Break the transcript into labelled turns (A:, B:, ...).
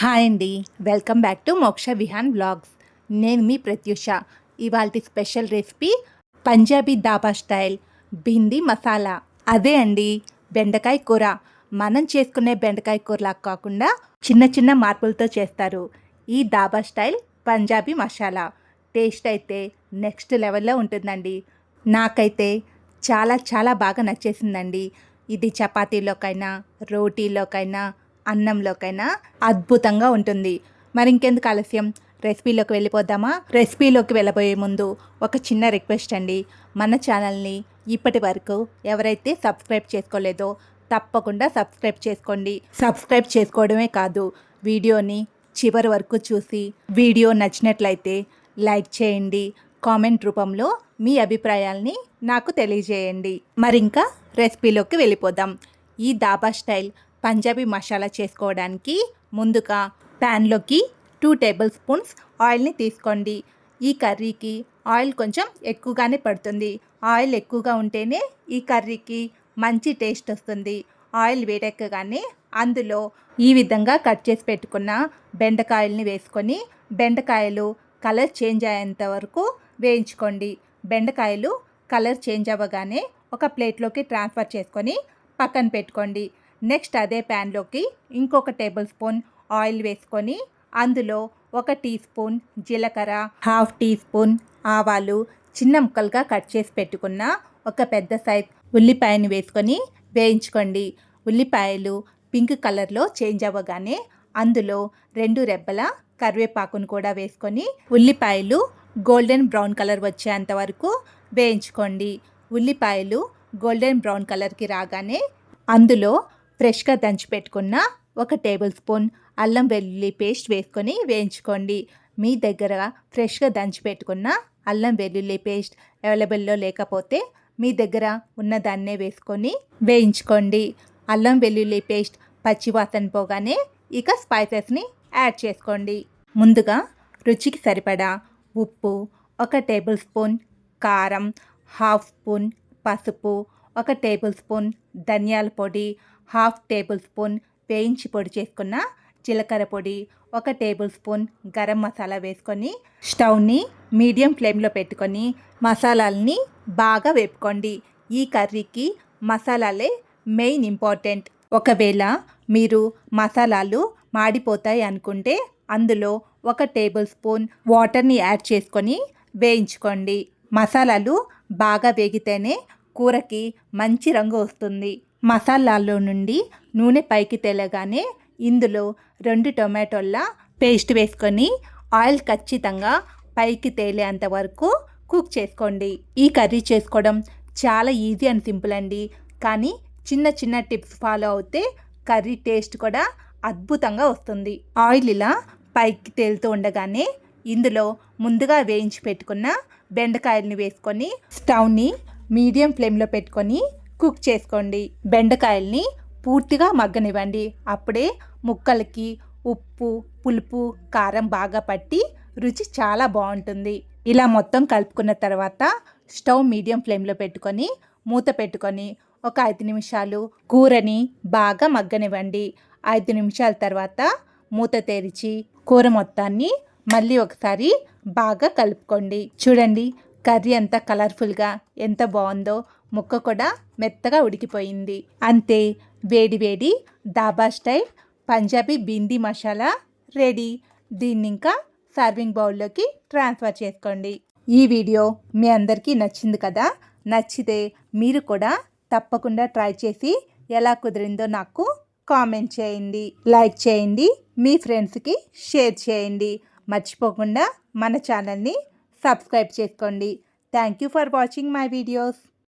A: Hi అండి. Welcome back to మోక్ష Vihaan blogs నేను మీ ప్రత్యూష. ఇవాళ special recipe Punjabi dhaba style bhindi masala. అదే అండి బెండకాయ కూర. మనం చేసుకునే బెండకాయ కూరలా కాకుండా చిన్న చిన్న మార్పులతో చేస్తారు. ఈ దాబా స్టైల్ పంజాబీ మసాలా. టేస్ట్ అయితే నెక్స్ట్ లెవెల్లో ఉంటుందండి. నాకైతే చాలా చాలా బాగా నచ్చేసిందండి. ఇది చపాతీలోకైనా రోటీలోకైనా అన్నంలోకైనా అద్భుతంగా ఉంటుంది. మరి ఇంకెందుకు ఆలస్యం? రెసిపీలోకి వెళ్ళిపోదామా? రెసిపీలోకి వెళ్ళబోయే ముందు ఒక చిన్న రిక్వెస్ట్ అండి. మన ఛానల్ని ఇప్పటి వరకు ఎవరైతే సబ్స్క్రైబ్ చేసుకోలేదో తప్పకుండా సబ్స్క్రైబ్ చేసుకోండి. సబ్స్క్రైబ్ చేసుకోవడమే కాదు వీడియోని చివరి వరకు చూసి వీడియో నచ్చినట్లయితే లైక్ చేయండి. కామెంట్ రూపంలో మీ అభిప్రాయాల్ని నాకు తెలియజేయండి. మరి ఇంకా రెసిపీలోకి వెళ్ళిపోదాం. ఈ దాబా స్టైల్ పంజాబీ మసాలా చేసుకోవడానికి ముందుగా ప్యాన్లోకి టూ టేబుల్ స్పూన్స్ ఆయిల్ని తీసుకోండి. ఈ కర్రీకి ఆయిల్ కొంచెం ఎక్కువగానే పడుతుంది. ఆయిల్ ఎక్కువగా ఉంటేనే ఈ కర్రీకి మంచి టేస్ట్ వస్తుంది. ఆయిల్ వేడెక్కగానే అందులో ఈ విధంగా కట్ చేసి పెట్టుకున్న బెండకాయల్ని వేసుకొని బెండకాయలు కలర్ చేంజ్ అయ్యేంత వరకు వేయించుకోండి. బెండకాయలు కలర్ చేంజ్ అవ్వగానే ఒక ప్లేట్లోకి ట్రాన్స్ఫర్ చేసుకొని పక్కన పెట్టుకోండి. నెక్స్ట్ అదే ప్యాన్లోకి ఇంకొక టేబుల్ స్పూన్ ఆయిల్ వేసుకొని అందులో ఒక టీ స్పూన్ జీలకర్ర హాఫ్ టీ స్పూన్ ఆవాలు చిన్న ముక్కలుగా కట్ చేసి పెట్టుకున్న ఒక పెద్ద సైజ్ ఉల్లిపాయని వేసుకొని వేయించుకోండి. ఉల్లిపాయలు పింక్ కలర్లో చేంజ్ అవ్వగానే అందులో రెండు రెబ్బల కరివేపాకును కూడా వేసుకొని ఉల్లిపాయలు గోల్డెన్ బ్రౌన్ కలర్ వచ్చేంత వరకు వేయించుకోండి. ఉల్లిపాయలు గోల్డెన్ బ్రౌన్ కలర్కి రాగానే అందులో ఫ్రెష్గా దంచి పెట్టుకున్న ఒక టేబుల్ స్పూన్ అల్లం వెల్లుల్లి పేస్ట్ వేసుకొని వేయించుకోండి. మీ దగ్గర ఫ్రెష్గా దంచి పెట్టుకున్న అల్లం వెల్లుల్లి పేస్ట్ అవైలబుల్లో లేకపోతే మీ దగ్గర ఉన్న దాన్నే వేసుకొని వేయించుకోండి. అల్లం వెల్లుల్లి పేస్ట్ పచ్చివాసన పోగానే ఇక స్పైసెస్ని యాడ్ చేసుకోండి. ముందుగా రుచికి సరిపడా ఉప్పు ఒక టేబుల్ స్పూన్ కారం హాఫ్ స్పూన్ పసుపు ఒక టేబుల్ స్పూన్ ధనియాల పొడి హాఫ్ టేబుల్ స్పూన్ వేయించి పొడి చేసుకున్న జీలకర్ర పొడి ఒక టేబుల్ స్పూన్ గరం మసాలా వేసుకొని స్టవ్ని మీడియం ఫ్లేమ్లో పెట్టుకొని మసాలాలని బాగా వేపుకోండి. ఈ కర్రీకి మసాలాలే మెయిన్ ఇంపార్టెంట్. ఒకవేళ మీరు మసాలాలు మాడిపోతాయి అనుకుంటే అందులో ఒక టేబుల్ స్పూన్ వాటర్ని యాడ్ చేసుకొని వేయించుకోండి. మసాలాలు బాగా వేగితేనే కూరకి మంచి రంగు వస్తుంది. మసాలాలో నుండి నూనె పైకి తేలగానే ఇందులో రెండు టొమాటోల పేస్ట్ వేసుకొని ఆయిల్ ఖచ్చితంగా పైకి తేలేంత వరకు కుక్ చేసుకోండి. ఈ కర్రీ చేసుకోవడం చాలా ఈజీ అండ్ సింపుల్ అండి. కానీ చిన్న చిన్న టిప్స్ ఫాలో అవుతే కర్రీ టేస్ట్ కూడా అద్భుతంగా వస్తుంది. ఆయిల్ ఇలా పైకి తేలుతూ ఉండగానే ఇందులో ముందుగా వేయించి పెట్టుకున్న బెండకాయలని వేసుకొని స్టవ్ని మీడియం ఫ్లేమ్లో పెట్టుకొని కుక్ చేసుకోండి. బెండకాయల్ని పూర్తిగా మగ్గనివ్వండి. అప్పుడే ముక్కలకి ఉప్పు పులుపు కారం బాగా పట్టి రుచి చాలా బాగుంటుంది. ఇలా మొత్తం కలుపుకున్న తర్వాత స్టవ్ మీడియం ఫ్లేమ్లో పెట్టుకొని మూత పెట్టుకొని ఒక ఐదు నిమిషాలు కూరని బాగా మగ్గనివ్వండి. ఐదు నిమిషాల తర్వాత మూత తెరిచి కూర మొత్తాన్ని మళ్ళీ ఒకసారి బాగా కలుపుకోండి. చూడండి కర్రీ ఎంత కలర్ఫుల్గా ఎంత బాగుందో ముక్క కూడా మెత్తగా ఉడికిపోయింది. అంతే వేడి వేడి దాబా స్టైల్ పంజాబీ బింది మసాలా రెడీ. దీన్ని ఇంకా సర్వింగ్ బౌల్లోకి ట్రాన్స్ఫర్ చేసుకోండి. ఈ వీడియో మీ అందరికీ నచ్చింది కదా? నచ్చితే మీరు కూడా తప్పకుండా ట్రై చేసి ఎలా కుదిరిందో నాకు కామెంట్ చేయండి. లైక్ చేయండి మీ ఫ్రెండ్స్కి షేర్ చేయండి. మర్చిపోకుండా మన ఛానల్ని సబ్స్క్రైబ్ చేసుకోండి. Thank you for watching my videos